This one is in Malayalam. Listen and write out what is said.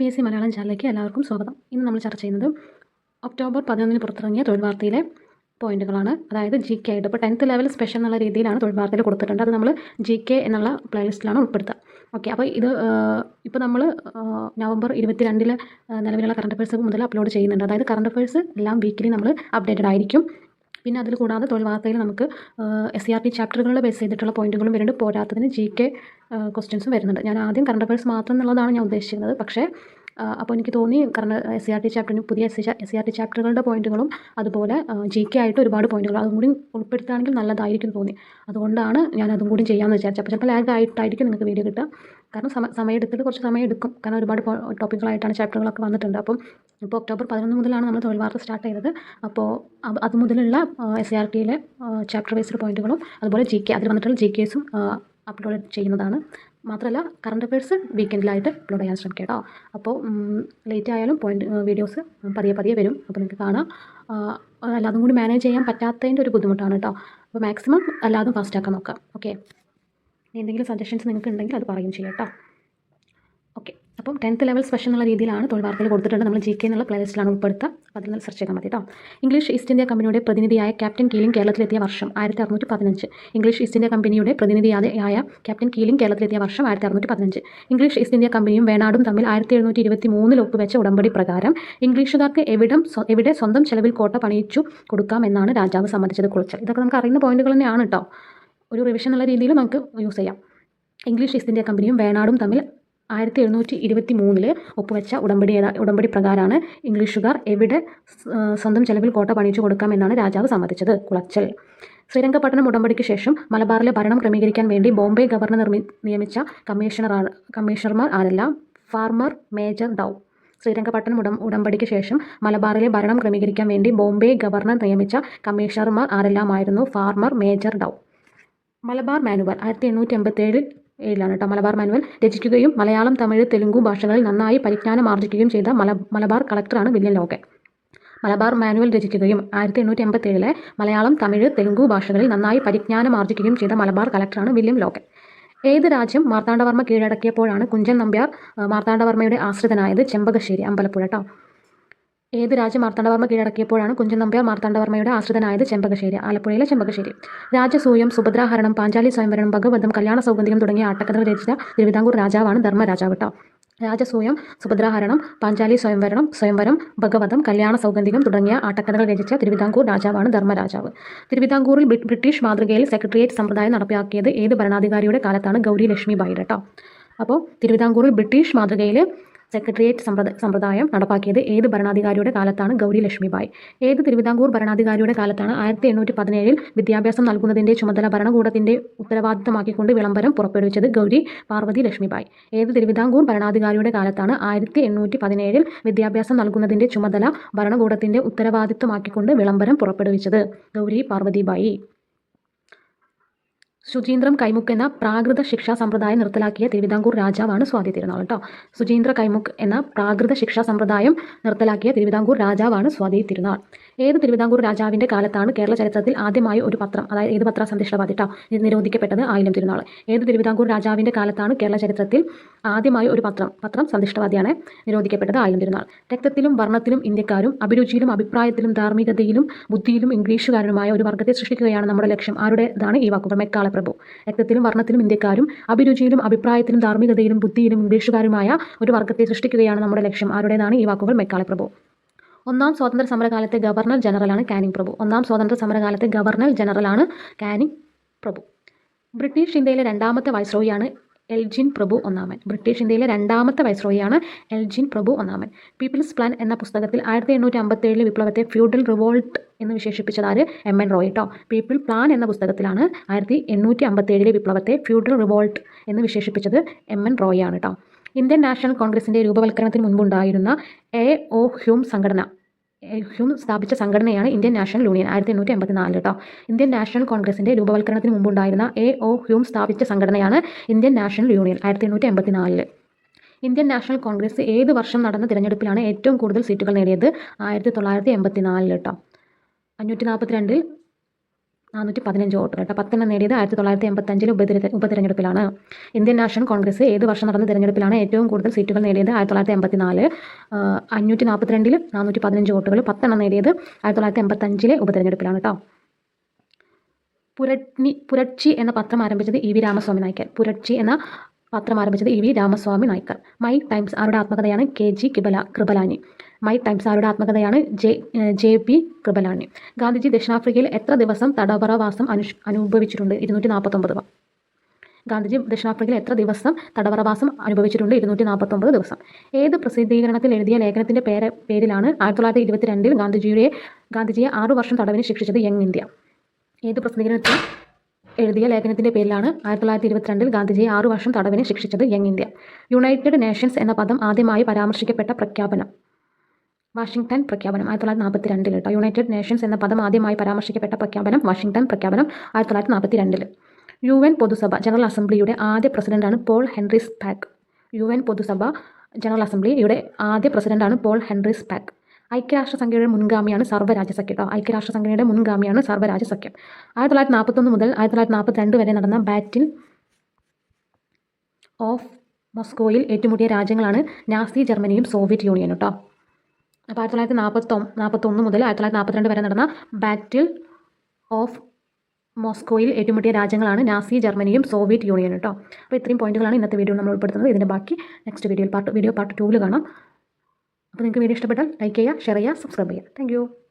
പി എസ് സി മലയാളം ചാനലിലേക്ക് എല്ലാവർക്കും സ്വാഗതം. ഇന്ന് നമ്മൾ ചർച്ച ചെയ്യുന്നത് ഒക്ടോബർ പതിനൊന്നിന് പുറത്തിറങ്ങിയ തൊഴിൽ വാർത്തയിലെ പോയിന്റുകളാണ്. അതായത് ജി കെ ആയിട്ട് ഇപ്പോൾ ടെൻത്ത് ലെവൽ സ്പെഷ്യൽ എന്നുള്ള രീതിയിലാണ് തൊഴിൽ വാർത്തയിൽ കൊടുത്തിട്ടുണ്ട്. അത് നമ്മൾ ജി കെ എന്നുള്ള പ്ലേലിസ്റ്റിലാണ് ഉൾപ്പെടുത്തുക ഓക്കെ അപ്പോൾ ഇത് ഇപ്പോൾ നമ്മൾ നവംബർ ഇരുപത്തി രണ്ടിലെ നിലവിലുള്ള കറണ്ട് അഫയേഴ്സ് മുതൽ അപ്ലോഡ് ചെയ്യുന്നുണ്ട്. അതായത് കറണ്ട് അഫയേഴ്സ് എല്ലാം വീക്കിലി നമ്മൾ അപ്ഡേറ്റഡ് ആയിരിക്കും. പിന്നെ അതിൽ കൂടാതെ തൊഴിൽ വാർത്തയിൽ നമുക്ക് എസ് സി ആർ ടി ചാപ്റ്ററുകളിൽ ബേസ് ചെയ്തിട്ടുള്ള പോയിന്റുകളും വരുന്നുണ്ട്. പോരാത്തതിന് ജി കെ ക്വസ്റ്റ്യൻസും വരുന്നുണ്ട്. ഞാൻ ആദ്യം കറണ്ട് അഫയേഴ്സ് മാത്രം എന്നുള്ളതാണ് ഞാൻ ഉദ്ദേശിക്കുന്നത് പക്ഷേ അപ്പോൾ എനിക്ക് തോന്നി കാരണം എസ് സി ആർ ടി ചാപ്റ്ററിന് പുതിയ എസ് സി ആർ ടി ചാപ്റ്ററുകളുടെ പോയിന്റുകളും അതുപോലെ ജി കെ ആയിട്ട് ഒരുപാട് പോയിന്റുകൾ അതും കൂടി ഉൾപ്പെടുത്തുകയാണെങ്കിൽ നല്ലതായിരിക്കും തോന്നി. അതുകൊണ്ടാണ് ഞാൻ അതും കൂടി ചെയ്യാമെന്ന് വിചാരിച്ചത്. അപ്പോൾ ചിലപ്പോൾ ലാഗ് ആയിട്ടായിരിക്കും നിങ്ങൾക്ക് വീഡിയോ കിട്ടുക. കാരണം സമ സമയം എടുത്തിട്ട് കുറച്ച് സമയം എടുക്കും കാരണം ഒരുപാട് ടോപ്പിക്കുകളായിട്ടാണ് ചാപ്റ്ററുകളൊക്കെ വന്നിട്ടുണ്ട്. അപ്പം ഇപ്പോൾ ഒക്ടോബർ പതിനൊന്ന് മുതലാണ് നമ്മൾ തൊഴിൽ വാർത്ത സ്റ്റാർട്ട് ചെയ്തത്. അപ്പോൾ അത് മുതലുള്ള എസ് ആർ ടിയിലെ ചാപ്റ്റർ ബേസ്ഡ് പോയിന്റുകളും അതുപോലെ ജി കെ അതിൽ വന്നിട്ടുള്ള ജി കെസും അപ്ലോഡ് ചെയ്യുന്നതാണ്. മാത്രമല്ല കറണ്ട് അഫയേഴ്സ് വീക്കെൻഡിലായിട്ട് അപ്ലോഡ് ചെയ്യാൻ ശ്രമിക്കുക കേട്ടോ അപ്പോൾ ലേറ്റ് ആയാലും പോയിന്റ് വീഡിയോസ് പതിയെ പതിയെ വരും. അപ്പോൾ നിങ്ങൾക്ക് കാണാം. അല്ലാതും കൂടി മാനേജ് ചെയ്യാൻ പറ്റാത്തതിന്റെ ഒരു ബുദ്ധിമുട്ടാണ് കേട്ടോ അപ്പോൾ മാക്സിമം അല്ലാതും ഫാസ്റ്റാക്കാൻ നോക്കാം. ഓക്കെ? എന്തെങ്കിലും സജഷൻസ് നിങ്ങൾക്ക് ഉണ്ടെങ്കിൽ അത് പറയും ചെയ്യാം കേട്ടോ. ഓക്കെ അപ്പം ടെൻത്ത് ലെവൽ സ്പെഷ്യൽ എന്നുള്ള രീതിയിലാണ് തൊഴിൽ വാർത്തകൾ കൊടുത്തിട്ടുണ്ട് നമ്മൾ ജി കെ എന്നുള്ള പ്ലേലിസ്റ്റിലാണ് ഉൾപ്പെടുത്തുക അതിൽ അതിൽ സെർച്ച് ചെയ്താൽ മതി കേട്ടോ. ഇംഗ്ലീഷ് ഈസ്റ്റ് ഇന്ത്യ കമ്പനിയുടെ പ്രതിനിധിയായ ക്യാപ്റ്റൻ കീലിംഗ് കേരളത്തിലെത്തിയ വർഷം ആയിരത്തി അറുന്നൂറ്റി പതിനഞ്ച് ഇംഗ്ലീഷ് ഈസ്റ്റ് ഇന്ത്യ കമ്പനിയുടെ പ്രതിനിധിയായ ക്യാപ്റ്റൻ കീലിംഗ് കേരളത്തിലെത്തിയ വർഷം ആയിരത്തി അറുന്നൂറ്റി പതിനഞ്ച് ഇംഗ്ലീഷ് ഈസ്റ്റ് ഇന്ത്യ കമ്പനിയും വേണാടും തമ്മിൽ ആയിരത്തി എഴുന്നൂറ്റി ഇരുപത്തി മൂന്നിൽ ഒപ്പുവെച്ച ഉടമ്പടി പ്രകാരം ഇംഗ്ലീഷുകാർക്ക് എവിടം എവിടെ സ്വന്തം ചെലവിൽ കോട്ട പണിയിച്ചു കൊടുക്കാം എന്നാണ് രാജാവ് സമ്മതിച്ചത് കുളിച്ചൽ ഇതൊക്കെ നമുക്ക് അറിയുന്ന പോയിന്റുകൾ തന്നെയാണ് കേട്ടോ. ഒരു റിവിഷൻ എന്നുള്ള രീതിയിൽ നമുക്ക് യൂസ് ചെയ്യാം. ഇംഗ്ലീഷ് ഈസ്റ്റ് ഇന്ത്യ കമ്പനിയും വേണാടും തമ്മിൽ ആയിരത്തി എഴുന്നൂറ്റി ഇരുപത്തി മൂന്നിൽ ഒപ്പുവെച്ച ഉടമ്പടി ഉടമ്പടി പ്രകാരമാണ് ഇംഗ്ലീഷുകാർ എവിടെ സ്വന്തം ചെലവിൽ കോട്ട പണിയിച്ചു കൊടുക്കാമെന്നാണ് രാജാവ് സമ്മതിച്ചത് കുളച്ചൽ. ശ്രീരംഗപട്ടണം ഉടമ്പടിക്ക് ശേഷം മലബാറിലെ ഭരണം ക്രമീകരിക്കാൻ വേണ്ടി ബോംബെ ഗവർണർ നിർമ്മി നിയമിച്ച കമ്മീഷണർ കമ്മീഷണർമാർ ആരെല്ലാം ഫാർമർ മേജർ ഡൗ ശ്രീരംഗപട്ടണം ഉടം ഉടമ്പടിക്ക് ശേഷം മലബാറിലെ ഭരണം ക്രമീകരിക്കാൻ വേണ്ടി ബോംബെ ഗവർണർ നിയമിച്ച കമ്മീഷണർമാർ ആരെല്ലാമായിരുന്നു Farmer Major Dow Malabar manual ആയിരത്തി എണ്ണൂറ്റി എൺപത്തേഴിൽ ഏഴിലാണ് കേട്ടോ മലബാർ മാനുവൽ രചിക്കുകയും മലയാളം തമിഴ് തെലുങ്കു ഭാഷകളിൽ നന്നായി പരിജ്ഞാനം ആർജിക്കുകയും ചെയ്ത മല മലബാർ കളക്ടറാണ് വില്യം ലോക്കെ മലബാർ മാനുവൽ രചിക്കുകയും ആയിരത്തി എണ്ണൂറ്റി എൺപത്തേഴിലെ മലയാളം തമിഴ് തെലുങ്കു ഭാഷകളിൽ നന്നായി പരിജ്ഞാനം ആർജിക്കുകയും ചെയ്ത മലബാർ കളക്ടറാണ് വില്യം ലോക്കെ ഏത് രാജ്യം മാർത്താണ്ഡവർമ്മ കീഴടക്കിയപ്പോഴാണ് കുഞ്ചൻ നമ്പ്യാർ മാർത്താണ്ഡവർമ്മയുടെ ആശ്രിതനായത് ചെമ്പകശ്ശേരി അമ്പലപ്പുഴ കേട്ടോ ഏത് രാജ്യം മാർത്താണ്ഡവർമ്മ കീഴടക്കിയപ്പോഴാണ് കുഞ്ചൻ നമ്പ്യാർ മാർത്താണ്ഡവർമ്മയുടെ ആശ്രിതനായത് ചെമ്പകശ്ശേരി ആലപ്പുഴയിലെ ചെമ്പകശ്ശേരി. രാജസൂയം സുഭദ്രാഹരണം പാഞ്ചാലി സ്വയംവരണം ഭഗവതം കല്യാണ സൗഗന്ധികം തുടങ്ങിയ ആട്ടക്കഥകൾ രചിച്ച തിരുവിതാംകൂർ രാജാവാണ് ധർമ്മരാജാവ് കേട്ടോ രാജസൂയം സുഭദ്രാഹരണം പാഞ്ചാലി സ്വയംവരണം സ്വയംവരം ഭഗവതം കല്യാണ സൗഗന്ധികം തുടങ്ങിയ ആട്ടക്കഥകൾ രചിച്ച തിരുവിതാംകൂർ രാജാവാണ് ധർമ്മരാജാവ്. തിരുവിതാംകൂറിൽ ബ്രിട്ടീഷ് മാതൃകയിൽ സെക്രട്ടേറിയറ്റ് സമ്പ്രദായം നടപ്പിലാക്കിയത് ഏത് ഭരണാധികാരിയുടെ കാലത്താണ് ഗൗരി ലക്ഷ്മി ബായി അപ്പോൾ തിരുവിതാംകൂറിൽ ബ്രിട്ടീഷ് മാതൃകയിൽ സെക്രട്ടേറിയറ്റ് സമ്പ്രദ സമ്പ്രദായം നടപ്പാക്കിയത് ഏത് ഭരണാധികാരിയുടെ കാലത്താണ്? ഗൗരി ലക്ഷ്മിബായി. ഏത് തിരുവിതാംകൂർ ഭരണാധികാരിയുടെ കാലത്താണ്? ആയിരത്തി എണ്ണൂറ്റി പതിനേഴിൽ വിദ്യാഭ്യാസം നൽകുന്നതിന്റെ ചുമതല ഭരണകൂടത്തിന്റെ ഉത്തരവാദിത്തമാക്കിക്കൊണ്ട് വിളംബരം പുറപ്പെടുവിച്ചത് ഗൗരി പാർവതി ലക്ഷ്മിബായി. ഏത് തിരുവിതാംകൂർ ഭരണാധികാരിയുടെ കാലത്താണ്? ആയിരത്തി എണ്ണൂറ്റി പതിനേഴിൽ വിദ്യാഭ്യാസം നൽകുന്നതിന്റെ ചുമതല ഭരണകൂടത്തിന്റെ ഉത്തരവാദിത്തമാക്കിക്കൊണ്ട് വിളംബരം പുറപ്പെടുവിച്ചത് ഗൗരി പാർവതിബായി. ശുചീന്ദ്രം കൈമുക്ക് എന്ന പ്രാകൃത ശിക്ഷാ സമ്പ്രദായം നിർത്തലാക്കിയ തിരുവിതാംകൂർ രാജാവാണ് സ്വാതി തിരുനാൾ കേട്ടോ ശുചീന്ദ്ര കൈമുക്ക് എന്ന പ്രാകൃത ശിക്ഷാ സമ്പ്രദായം നിർത്തലാക്കിയ തിരുവിതാംകൂർ രാജാവാണ് സ്വാതി തിരുനാൾ. ഏത് തിരുവിതാംകൂർ രാജാവിന്റെ കാലത്താണ് കേരള ചരിത്രത്തിൽ ആദ്യമായി ഒരു പത്രം അതായത് ഏത് പത്ര കേട്ടോ നിരോധിക്കപ്പെട്ടത് ആയിരം തിരുനാൾ. ഏത് തിരുവിതാംകൂർ രാജാവിന്റെ കാലത്താണ് കേരള ചരിത്രത്തിൽ ആദ്യമായി ഒരു പത്രം പത്രം സന്തിഷ്ടവാദിയാണ് നിരോധിക്കപ്പെട്ടത് ആയിരം തിരുനാൾ. രക്തത്തിലും വർണത്തിലും ഇന്ത്യക്കാരും അഭിരുചിയിലും അഭിപ്രായത്തിലും ധാർമ്മികതയിലും ബുദ്ധിയിലും ഇംഗ്ലീഷുകാരുമായ ഒരു വർഗത്തെ സൃഷ്ടിക്കുകയാണ് നമ്മുടെ ലക്ഷ്യം. ആരുടേതാണ് ഈ വാക്കുകൾ? മെക്കാള പ്രഭു. രക്തത്തിലും വർണത്തിലും ഇന്ത്യക്കാരും അഭിരുചിയിലും അഭിപ്രായത്തിലും ധാർമ്മികതയിലും ബുദ്ധിയിലും ഇംഗ്ലീഷുകാരുമായ ഒരു വർഗത്തെ സൃഷ്ടിക്കുകയാണ് നമ്മുടെ ലക്ഷ്യം. ആരുടേതാണ് ഈ വാക്കുകൾ? മെക്കാളെ പ്രഭു. ഒന്നാം സ്വാതന്ത്ര്യ സമരകാലത്തെ ഗവർണർ ജനറലാണ് കാനിങ് പ്രഭു. ഒന്നാം സ്വാതന്ത്ര്യ സമരകാലത്തെ ഗവർണർ ജനറലാണ് കാനിങ് പ്രഭു. ബ്രിട്ടീഷ് ഇന്ത്യയിലെ രണ്ടാമത്തെ വൈസ്രോയിയാണ് എൽജിൻ പ്രഭു ഒന്നാമൻ. ബ്രിട്ടീഷ് ഇന്ത്യയിലെ രണ്ടാമത്തെ വൈസ്രോയിയാണ് എൽജിൻ പ്രഭു ഒന്നാമൻ. പീപ്പിൾസ് പ്ലാൻ എന്ന പുസ്തകത്തിൽ ആയിരത്തി എണ്ണൂറ്റി അമ്പത്തേഴിലെ വിപ്ലവത്തെ ഫ്യൂഡൽ റിവോൾട്ട് എന്ന് വിശേഷിപ്പിച്ചത് ആര്? എം എൻ റോയ് കേട്ടോ പീപ്പിൾ പ്ലാൻ എന്ന പുസ്തകത്തിലാണ് ആയിരത്തി എണ്ണൂറ്റി അമ്പത്തേഴിലെ വിപ്ലവത്തെ ഫ്യൂഡൽ റിവോൾട്ട് എന്ന് വിശേഷിപ്പിച്ചത് എം എൻ റോയ് ആണ് കേട്ടോ ഇന്ത്യൻ നാഷണൽ കോൺഗ്രസിന്റെ രൂപവൽക്കരണത്തിന് മുൻപുണ്ടായിരുന്ന എ ഒ ഹ്യൂം സംഘടന സ്ഥാപിച്ച സംഘടനയാണ് ഇന്ത്യൻ നാഷണൽ യൂണിയൻ ആയിരത്തി എണ്ണൂറ്റി എൺപത്തി നാല് കേട്ടോ ഇന്ത്യൻ നാഷണൽ കോൺഗ്രസിന്റെ രൂപവൽക്കരണത്തിന് മുമ്പുണ്ടായിരുന്ന എ ഒ ഹ്യൂം സ്ഥാപിച്ച സംഘടനയാണ് ഇന്ത്യൻ നാഷണൽ യൂണിയൻ ആയിരത്തി എണ്ണൂറ്റി എൺപത്തി നാലിൽ ഇന്ത്യൻ നാഷണൽ കോൺഗ്രസ് ഏത് വർഷം നടന്ന തിരഞ്ഞെടുപ്പിലാണ് ഏറ്റവും കൂടുതൽ സീറ്റുകൾ നേടിയത്? ആയിരത്തി തൊള്ളായിരത്തി എൺപത്തി നാലിൽ കേട്ടോ അഞ്ഞൂറ്റി നാൽപ്പത്തി രണ്ടിൽ നാനൂറ്റി പതിനഞ്ച് വോട്ടുകൾ. കേട്ടോ പത്തെണ്ണം നേടിയത് ആയിരത്തി തൊള്ളായിരത്തി എൺപത്തഞ്ചിലെ ഉപതിര ഉപതിരഞ്ഞെടുപ്പിലാണ്. ഇന്ത്യൻ നാഷണൽ കോൺഗ്രസ് ഏത് വർഷം നടന്ന തിരഞ്ഞെടുപ്പിലാണ് ഏറ്റവും കൂടുതൽ സീറ്റുകൾ നേടിയത്? ആയിരത്തി തൊള്ളായിരത്തി എൺപത്തി നാല് അഞ്ഞൂറ്റി നാൽപ്പത്തിരണ്ടിൽ നാനൂറ്റി പതിനഞ്ച് വോട്ടുകൾ പത്തെണ്ണം നേടിയത് ആയിരത്തി തൊള്ളായിരത്തി എൺപത്തഞ്ചിലെ ഉപതിരഞ്ഞെടുപ്പിലാണ് കേട്ടോ. പുരട്നി പുരട്ചി എന്ന പത്രം ആരംഭിച്ചത് ഇ വി രാമസ്വാമി നായ്ക്കർ. പുരട്ചി എന്ന പത്രം ആരംഭിച്ചത് E V Ramaswamy Naicker. My Times ആരുടെ ആത്മകഥയാണ് കെ ജി കിബല കൃപലാനി. മൈ ടൈംസ് ആരുടെ ആത്മകഥയാണ്? J J P Kripalani. Gandhiji ദക്ഷിണാഫ്രിക്കയിൽ എത്ര ദിവസം തടവറവാസം അനുഷ് അനുഭവിച്ചിട്ടുണ്ട്? ഇരുന്നൂറ്റി നാൽപ്പത്തൊമ്പത് ഗാന്ധിജി ദക്ഷിണാഫ്രിക്കയിൽ എത്ര ദിവസം തടവറവാസം അനുഭവിച്ചിട്ടുണ്ട്? ഇരുന്നൂറ്റി നാൽപ്പത്തൊമ്പത് ദിവസം. ഏത് പ്രസിദ്ധീകരണത്തിൽ എഴുതിയ ലേഖനത്തിന്റെ പേര് പേരിലാണ് ആയിരത്തി തൊള്ളായിരത്തി ഇരുപത്തിരണ്ടിൽ ഗാന്ധിജിയുടെ ഗാന്ധിജിയെ ആറു വർഷം തടവിന് ശിക്ഷിച്ചത് യങ് ഇന്ത്യ. ഏത് പ്രസിദ്ധീകരണത്തിൽ എഴുതിയ ലേഖനത്തിന്റെ പേരിലാണ് ആയിരത്തി തൊള്ളായിരത്തി ഇരുപത്തിരണ്ടിൽ ഗാന്ധിജിയെ ആറു വർഷം തടവിന് ശിക്ഷിച്ചത് യങ് ഇന്ത്യ. യുണൈറ്റഡ് നേഷൻസ് എന്ന പദം ആദ്യമായി പരാമർശിക്കപ്പെട്ട പ്രഖ്യാപനം. വാഷിംഗ്ടൺ പ്രഖ്യാപനം ആയിരത്തി തൊള്ളായിരത്തി നാൽപ്പത്തി രണ്ടിൽ കേട്ടോ. യുണൈറ്റഡ് നേഷൻസ് എന്ന പദം ആദ്യമായി പരാമർശിക്കപ്പെട്ട പ്രഖ്യാപനം വാഷിംഗ്ടൺ പ്രഖ്യാപനം ആയിരത്തി തൊള്ളായിരത്തി നാൽപ്പത്തി രണ്ടിൽ യു എൻ പൊതുസഭ ജനറൽ അസംബ്ലിയുടെ ആദ്യ പ്രസിഡന്റാണ് Paul Henri Spaak. U N പൊതുസഭ general അസംബ്ലിയുടെ ആദ്യ പ്രസിഡന്റാണ് പോൾ ഹെൻറി സ്പാക്ക്. ഐക്യരാഷ്ട്രസംഘയുടെ മുൻഗാമിയാണ് സർവരാജ്യസഖ്യം കേട്ടോ. ഐക്യരാഷ്ട്രസംഘയുടെ മുൻഗാമിയാണ് സർവരാജ്യസഖ്യം. ആയിരത്തി തൊള്ളായിരത്തി നാൽപ്പത്തൊന്ന് മുതൽ ആയിരത്തി തൊള്ളായിരത്തി നാൽപ്പത്തിരണ്ട് വരെ നടന്ന ബാറ്റിൽ ഓഫ് മോസ്കോയിൽ ഏറ്റുമുട്ടിയ രാജ്യങ്ങളാണ് നാസി ജർമ്മനിയും സോവിയറ്റ് യൂണിയനും കേട്ടോ. അപ്പോൾ ആയിരത്തി തൊള്ളായിരത്തി നാൽപ്പത്തൊ നാൽപ്പത്തൊന്ന് മുതൽ ആയിരത്തി തൊള്ളായിരത്തി നാൽപ്പത്തിരണ്ട് വരെ നടന്ന ബാറ്റിൽ ഓഫ് മോസ്കോയിൽ ഏറ്റുമുട്ടിയ രാജ്യങ്ങളാണ് നാസി ജർമ്മനിയും സോവിയറ്റ് യൂണിയനും കേട്ടോ അപ്പോൾ ഇത്രയും പോയിന്റുകളാണ് ഇന്നത്തെ വീഡിയോ നമ്മൾ ഉൾപ്പെടുത്തുന്നത്. ഇതിന്റെ ബാക്കി നെക്സ്റ്റ് വീഡിയോയിൽ പാർട്ട് വീഡിയോ പാർട്ട് ടൂവിൽ കാണാം. അപ്പോൾ നിങ്ങൾക്ക് വീഡിയോ ഇഷ്ടപ്പെട്ടാൽ ലൈക്ക് ചെയ്യുക ഷെയർ ചെയ്യുക സബ്സ്ക്രൈബ് ചെയ്യുക. താങ്ക്